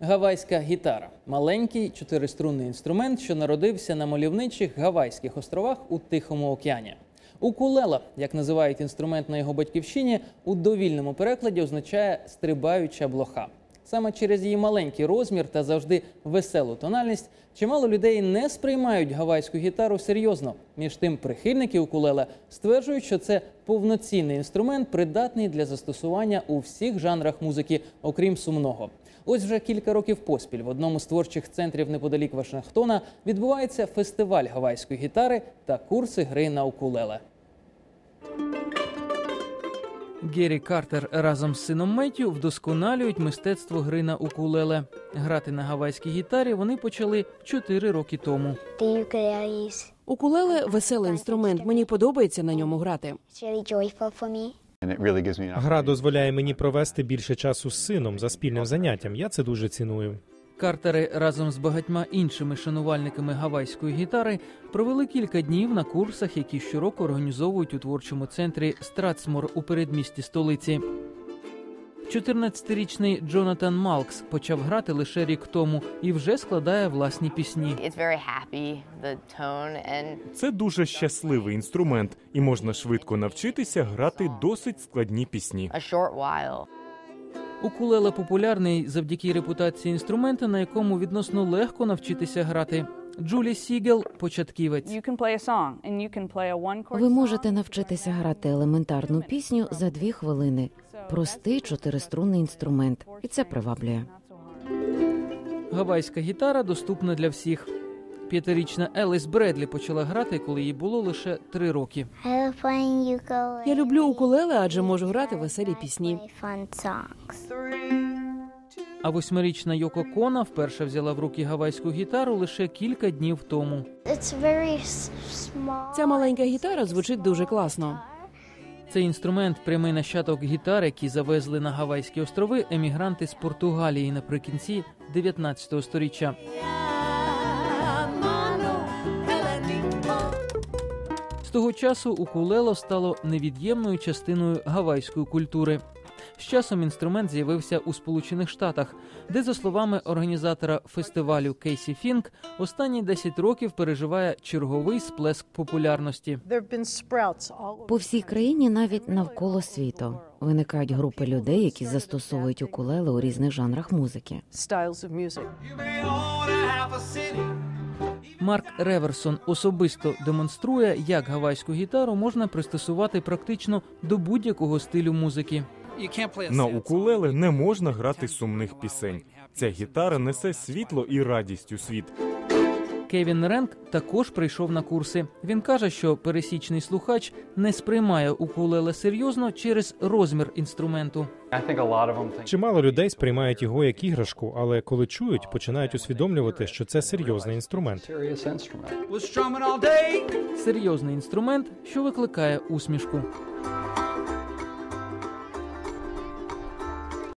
Гавайська гітара маленький чотириструнний інструмент, що народився на мальовничих Гавайських островах у Тихому океані. Укулела, як називають інструмент на його батьківщині, у довільному перекладі означає стрибаюча блоха. Саме через її маленький розмір та завжди веселу тональність чимало людей не сприймають гавайську гітару серйозно. Між тим, прихильники укулеле стверджують, що це повноцінний інструмент, придатний для застосування у всіх жанрах музики, окрім сумного. Ось вже кілька років поспіль в одному з творчих центрів неподалік Вашингтона відбувається фестиваль гавайської гітари та курси гри на укулеле. Гері Картер разом з сином Меттю вдосконалюють мистецтво гри на укулеле. Грати на гавайській гітарі вони почали 4 роки тому. Укулеле веселий інструмент. Мені подобається на ньому грати. Гра дозволяє мені провести більше часу з сином за спільним заняттям. Я це дуже ціную. Картери разом з багатьма іншими шанувальниками гавайської гітари провели кілька днів на курсах, які щороку організовують у творчому центрі Страцмор у передмісті столиці. 14-річний Джонатан Малкс почав грати лише рік тому і вже складає власні пісні. Це дуже щасливий інструмент, і можна швидко навчитися грати досить складні пісні. Укулеле популярний завдяки репутації інструмента, на якому відносно легко навчитися грати. Джулі Сігел початківець. Ви можете навчитися грати елементарну пісню за дві хвилини. Простий чотириструнний інструмент, і це приваблює. Гавайська гітара доступна для всіх. П'ятирічна Еліс Бредлі почала грати, коли їй було лише три роки. Я люблю укулеле, адже можу грати веселі пісні. А восьмирічна Йоко Кона вперше взяла в руки гавайську гітару лише кілька днів тому. Ця маленька гітара звучить дуже класно. Цей інструмент прямий нащадок гітар, які завезли на Гавайські острови емігранти з Португалії наприкінці 19 століття. Того часу укулело стало невід'ємною частиною гавайської культури. З часом інструмент з'явився у Сполучених Штатах, де, за словами організатора фестивалю Кейсі Фінк, останні 10 років переживає черговий сплеск популярності. По всій країні, навіть навколо світу, виникають групи людей, які застосовують укулеле у різних жанрах музики. Марк Реверсон особисто демонструє, як гавайську гітару можна пристосувати практично до будь-якого стилю музики. На укулеле не можна грати сумних пісень. Ця гітара несе світло і радість у світ. Кевін Ренк також прийшов на курси. Він каже, що пересічний слухач не сприймає укулеле серйозно через розмір інструменту. Чимало людей сприймають його як іграшку, але коли чують, починають усвідомлювати, що це серйозний інструмент. Серйозний інструмент, що викликає усмішку.